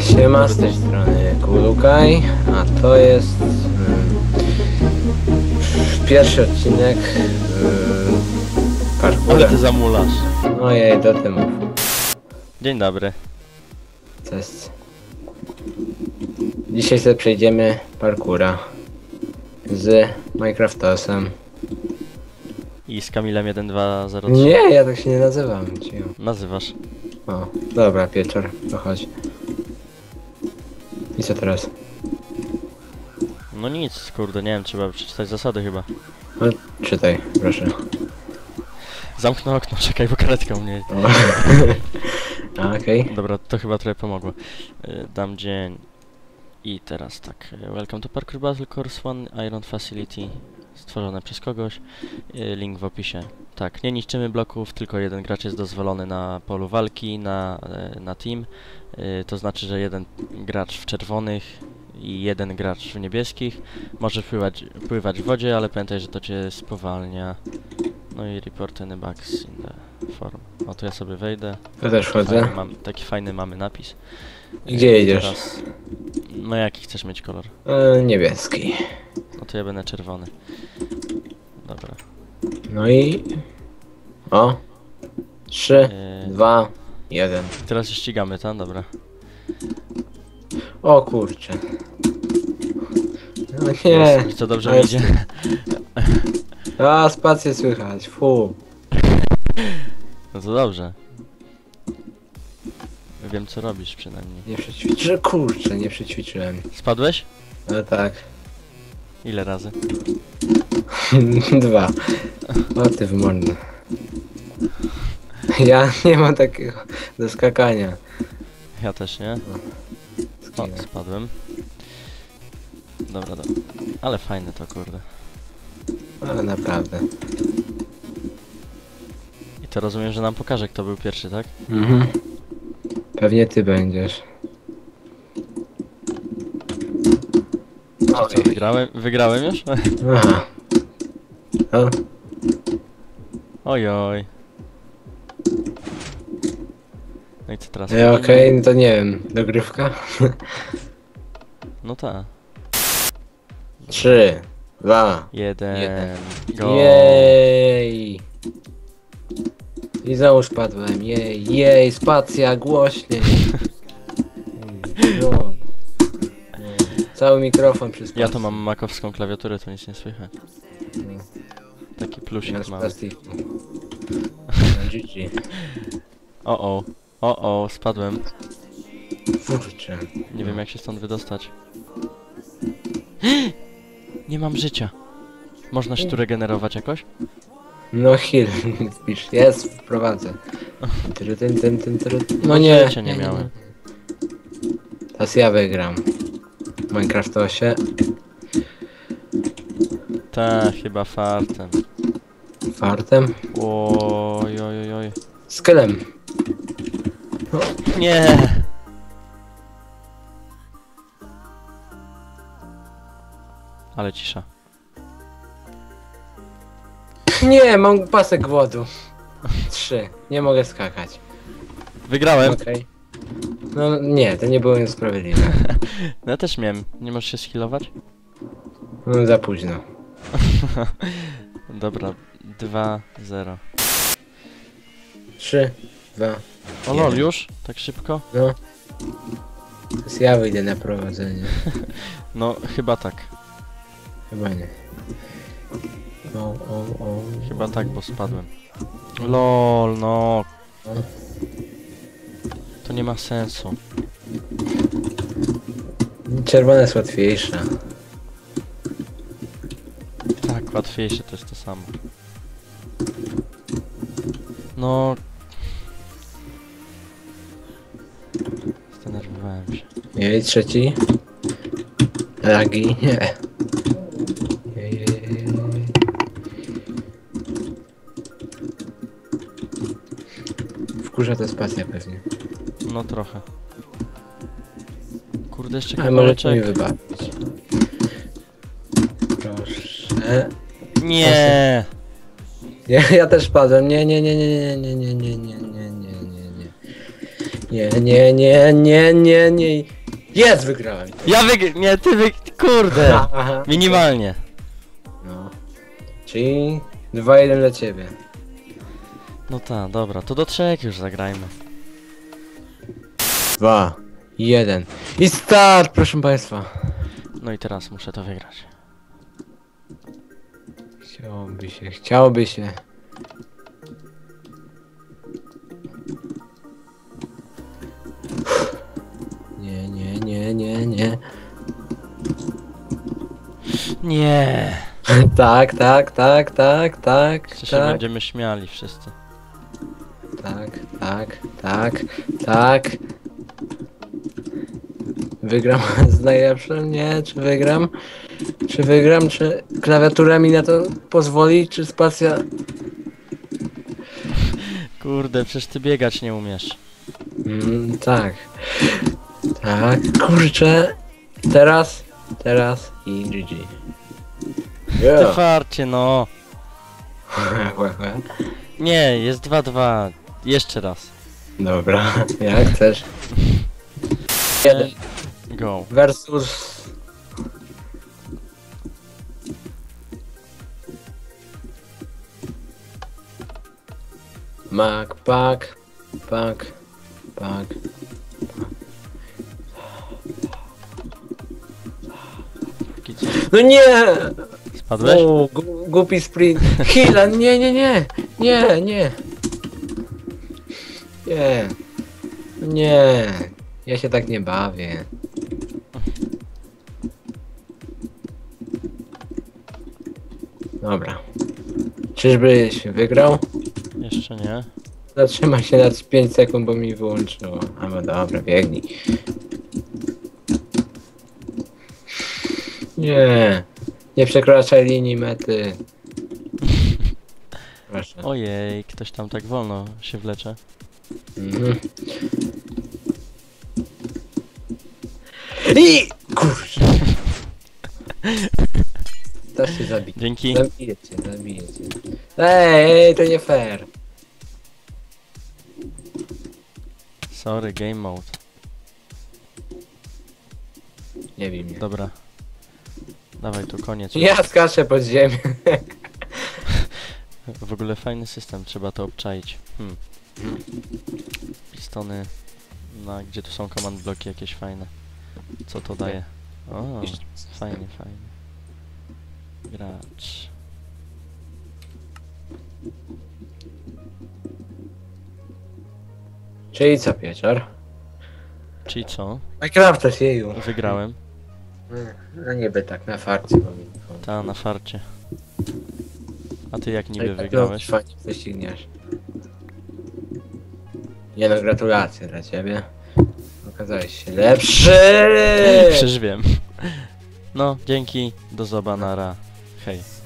Siema, z tej strony Kulukaj, a to jest mm, pierwszy odcinek mm, Ale parkoura. ty zamulasz. Ojej, do tym mów. Dzień dobry. Cześć. Dzisiaj sobie przejdziemy parkoura z Minecraftosem. I z Kamilem 1203. Nie, ja tak się nie nazywam. Nazywasz. O, dobra, Pieczor, to chodź. I co teraz? No nic, kurde, nie wiem, trzeba przeczytać zasady chyba. No, czytaj, proszę. Zamknę okno, czekaj, bo karetka u mnie. A, Okej. Dobra, to chyba trochę pomogło. Y, Dam dzień. I teraz tak. y, Welcome to Parkour Battle Course One Iron Facility. Stworzone przez kogoś. Y, Link w opisie. Tak, nie niszczymy bloków, tylko jeden gracz jest dozwolony na polu walki, na, na team. To znaczy, że jeden gracz w czerwonych i jeden gracz w niebieskich może pływać, pływać w wodzie, ale pamiętaj, że to cię spowalnia. No i report any bugs in the form. O, to ja sobie wejdę. To też chodzę. Fajny mam, taki fajny mamy napis. I Gdzie E, jedziesz? Teraz, no jaki chcesz mieć kolor? E, niebieski. No to ja będę czerwony. Dobra. No i... O! Trzy, E, dwa, jeden. teraz się ścigamy, tak? Dobra. O kurczę. No nie. Jest. I co dobrze No jest- idzie? A, spację słychać. Fu. No to dobrze. Wiem co robisz przynajmniej. Nie przećwiczyłem. Kurczę, nie przećwiczyłem. Spadłeś? No tak. Ile razy? Dwa. O ty w mordę. Ja nie mam takiego do skakania. Ja też nie. O, spadłem. Dobra, dobra. Ale fajne to kurde. Ale naprawdę. I to rozumiem, że nam pokaże kto był pierwszy, tak? Mhm. Pewnie ty będziesz. Czy co, wygrałem? Wygrałem już? Aha. O, Ojoj. No i co teraz? e, okej, no to nie wiem. Dogrywka? No tak. Trzy, dwa, Jeden. Jeden. Go. Jej! I znowu spadłem, jej, jej, spacja, głośniej. No. Cały mikrofon spacji. Ja to mam makowską klawiaturę, to nic nie słychać. Taki plusik mały. plastiku. No, GG. O o. O o, spadłem. Kurczę. Nie wiem jak się stąd wydostać. Nie mam życia. Można się tu regenerować jakoś? No heal, wpisz, jest, wprowadzę. Tyry, tyn, tyn, tyry. No Bo nie. życia nie miałem. Teraz ja wygram. W Minecraftosie. Tak, chyba fartem. Fartem. Oj, oj, oj, oj. Skylem. Nie! Ale cisza. Nie, mam pasek wodu. Trzy. Nie mogę skakać. Wygrałem! Okej. No nie, to nie było niesprawiedliwe. No ja też miałem. Nie możesz się skillować? No za późno. Dobra, 2-0. Trzy, dwa. O lol, już? Tak szybko? No. Teraz ja wyjdę na prowadzenie. No, chyba tak. Chyba nie. O, o, o. Chyba tak, bo spadłem. LOL, no. To nie ma sensu. Czerwona jest łatwiejsza. Tak, łatwiejsze to jest to samo. No. Zdenerwowałem się. Jej, trzeci. Lagi, nie. Jej, jej, jej, jej. Wkurza to spacja pewnie. No trochę. Kurde, jeszcze Ale możecie mi kawałeczek. wybawić. Proszę. Nie! Nie, ja też padłem. Nie, nie, nie, nie, nie, nie, nie, nie, nie, nie, nie, nie. Nie, nie, nie, nie, nie, nie. Jest, wygrałem. Ja wyg... Nie, ty wyg... Kurde! Minimalnie. No. Czyli 2-1 dla ciebie. No tak, dobra, to do trzech już zagrajmy. 2, 1. I start, proszę państwa. No i teraz muszę to wygrać. Chciałoby się, chciałoby się. Nie, nie, nie, nie, nie. Nie! Tak, tak, tak, tak, tak, Jeszcze się tak, będziemy śmiali wszyscy. Tak, tak, tak, tak. Wygram z najlepszym? Nie, czy wygram? Czy wygram? Czy klawiatura mi na to pozwoli? Czy spacja? Kurde, przecież ty biegać nie umiesz. Mm, tak. Tak, kurczę. Teraz, teraz i GG. Ty Yeah. farcie, no! Łe, łe. Nie, jest 2-2. Jeszcze raz. Dobra, jak chcesz. Jeden Go. versus... Mak, pak, pak, pak. No nie! Spadłeś? O, gu- głupi sprint. Hila, nie, nie, nie, nie, nie. Nie. Nie. Ja się tak nie bawię. Dobra. Czyżbyś wygrał? Jeszcze nie. Zatrzymaj się na 5 sekund, bo mi wyłączyło. A no dobra, biegnij. Nie. Nie przekraczaj linii mety. Proszę. Ojej, ktoś tam tak wolno się wlecze. Mhm. I kurczę. To się zabije. Dzięki. Zabiję cię. Ej, to nie fair. Sorry, game mode. Nie wiem mnie. Dobra. Dawaj, tu koniec. Ja skaczę pod ziemię. W ogóle fajny system, trzeba to obczaić. Hmm. Pistony. No, gdzie tu są command bloki jakieś fajne. Co to daje? O, fajnie, fajnie. Gracz. Czyli co, Pieczar? Czyli co? Minecrafta sieju. Wygrałem. No niby tak, na farcie. Mi Ta, na farcie. A ty jak niby tak, wygrałeś? no, Fajnie wyścigniesz. Nie no, gratulacje dla ciebie. Okazałeś się lepszy! Przecież wiem. No, dzięki, do zoba, nara. Hej.